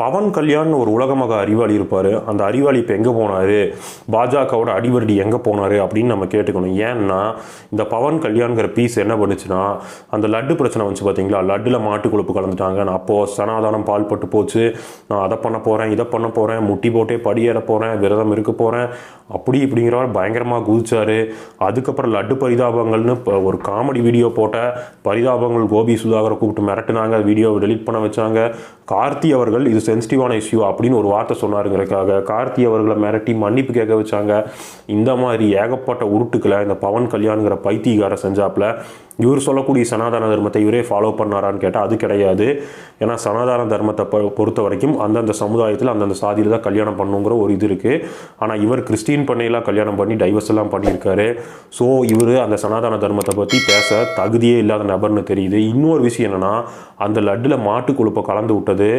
பவன் கல்யாண் ஒரு உலகமாக அறிவாளி இருப்பார். அந்த அறிவாளி இப்போ எங்கே போனார்? பாஜகவோட அடிவருடி எங்கே போனார் அப்படின்னு நம்ம கேட்டுக்கணும். ஏன்னா இந்த பவன் கல்யாண்கிற பீஸ் என்ன பண்ணுச்சுன்னா அந்த லட்டு பிரச்சனை வந்துச்சு பார்த்தீங்களா லட்டில் மாட்டு கொழுப்பு கலந்துட்டாங்க. நான் அப்போது சனாதானம் பால் பட்டு போச்சு. நான் அதை பண்ண போகிறேன் இதை பண்ண போகிறேன் முட்டி போட்டே படியேற போகிறேன் விரதம் இருக்க போகிறேன் அப்படி இப்படிங்கிறவர் பயங்கரமாக குதிச்சார். அதுக்கப்புறம் லட்டு பரிதாபங்கள்னு இப்போ ஒரு காமெடி வீடியோ போட்ட பரிதாபங்கள் கோபி சுதாகரை கூப்பிட்டு மிரட்டினாங்க. வீடியோவை டெலிட் பண்ண வச்சாங்க. கார்த்தி அவர்கள் இது சென்சிட்டிவான இஷ்யூ அப்படின்னு ஒரு வார்த்தை சொன்னாருங்கிறக்காக கார்த்தி அவர்களை மிரட்டி மன்னிப்பு கேட்க வச்சாங்க. இந்த மாதிரி ஏகப்பட்ட உருட்டுக்களை இந்த பவன் கல்யாணுங்கிற பைத்தியகார செஞ்சாப்பில். இவர் சொல்லக்கூடிய சனாதன தர்மத்தை இவரே ஃபாலோ பண்ணாரான்னு கேட்டால் அது கிடையாது. ஏன்னா சனாதன தர்மத்தை பொறுத்த வரைக்கும் அந்தந்த சமுதாயத்தில் அந்தந்த சாதியில் தான் கல்யாணம் பண்ணுங்கிற ஒரு இது இருக்குது ஆனால் இவர் கிறிஸ்டின் பண்ணையெல்லாம் கல்யாணம் பண்ணி டைவர்ஸ் எல்லாம் பண்ணியிருக்காரு. ஸோ இவர் அந்த சனாதன தர்மத்தை பற்றி பேச தகுதியே இல்லாத நபர்னு தெரியுது. இன்னொரு விஷயம் என்னன்னா அந்த லட்டில் மாட்டு கொழுப்பை கலந்து விட்டது.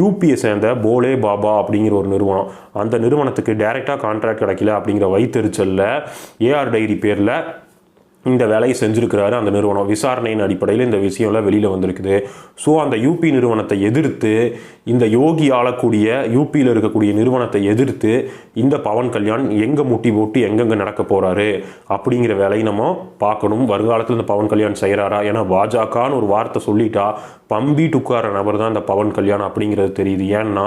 யூபியை சேர்ந்த போலே பாபா அப்படிங்கிற ஒரு நிறுவனம். அந்த நிறுவனத்துக்கு டைரெக்டாக கான்ட்ராக்ட் கிடைக்கல அப்படிங்கிற வைத்தறிச்சலில். ஏஆர் டைரி பேரில் இந்த வேலையை செஞ்சுருக்கிறாரு அந்த நிறுவனம். விசாரணையின் அடிப்படையில் இந்த விஷயம்லாம் வெளியில் வந்திருக்குது. ஸோ அந்த யூபி நிறுவனத்தை எதிர்த்து இந்த யோகி ஆளக்கூடிய யூபியில் இருக்கக்கூடிய நிறுவனத்தை எதிர்த்து இந்த பவன் கல்யாண் எங்கே முட்டி போட்டு எங்கெங்கே நடக்க போகிறாரு அப்படிங்கிற வேலையை நம்ம பார்க்கணும். வருங்காலத்தில் இந்த பவன் கல்யாண் செய்கிறாரா ஏன்னா பாஜகன்னு ஒரு வார்த்தை சொல்லிட்டா பம்பிட்டு டுக்கார நபர் தான் இந்த பவன் கல்யாண் அப்படிங்கிறது தெரியுது. ஏன்னா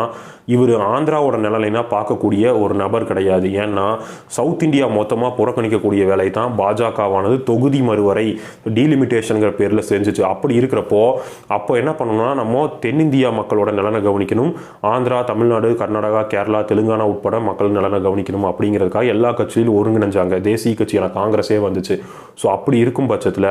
இவர் ஆந்திராவோட நிலையினா பார்க்கக்கூடிய ஒரு நபர் கிடையாது. ஏன்னா சவுத் இந்தியா மொத்தமாக புறக்கணிக்கக்கூடிய வேலை தான் பாஜகவானது தொகுதி மறுவரை டீலிமிட்டேஷனுங்கிற பேரில் செஞ்சுச்சு. அப்படி இருக்கிறப்போ அப்போ என்ன பண்ணணும்னா நம்ம தென்னிந்தியா மக்களோட நலனை கவனிக்கணும். ஆந்திரா தமிழ்நாடு கர்நாடகா கேரளா தெலுங்கானா உட்பட மக்கள் நலனை கவனிக்கணும் அப்படிங்கிறதுக்காக எல்லா கட்சியிலும் ஒருங்கிணைஞ்சாங்க. தேசிய கட்சியான காங்கிரஸே வந்துச்சு. ஸோ அப்படி இருக்கும் பட்சத்தில்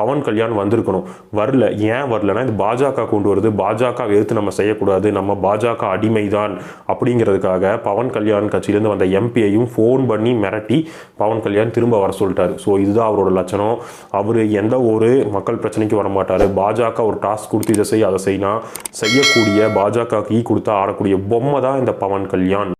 பவன் கல்யாண் வந்திருக்கணும். வரல. ஏன் வரலன்னா இது பாஜக கொண்டு வருது. பாஜக எதிர்த்து நம்ம செய்யக்கூடாது. நம்ம பாஜக அடிமைதான். அப்படிங்கிறதுக்காக பவன் கல்யாண் கட்சியிலேருந்து வந்த எம்பியையும் ஃபோன் பண்ணி மிரட்டி பவன் கல்யாண் திரும்ப வர சொல்லிட்டாரு. ஸோ இதுதான் அவரோட லட்சணம் அவர் எந்த ஒரு மக்கள் பிரச்சனைக்கு வர மாட்டார் பாஜக ஒரு டாஸ்க் கொடுத்து இதை செய் அதை செய்யினா செய்யக்கூடிய பாஜக ஈ கொடுத்தா ஆடக்கூடிய பொம்மை தான் இந்த பவன் கல்யாண்.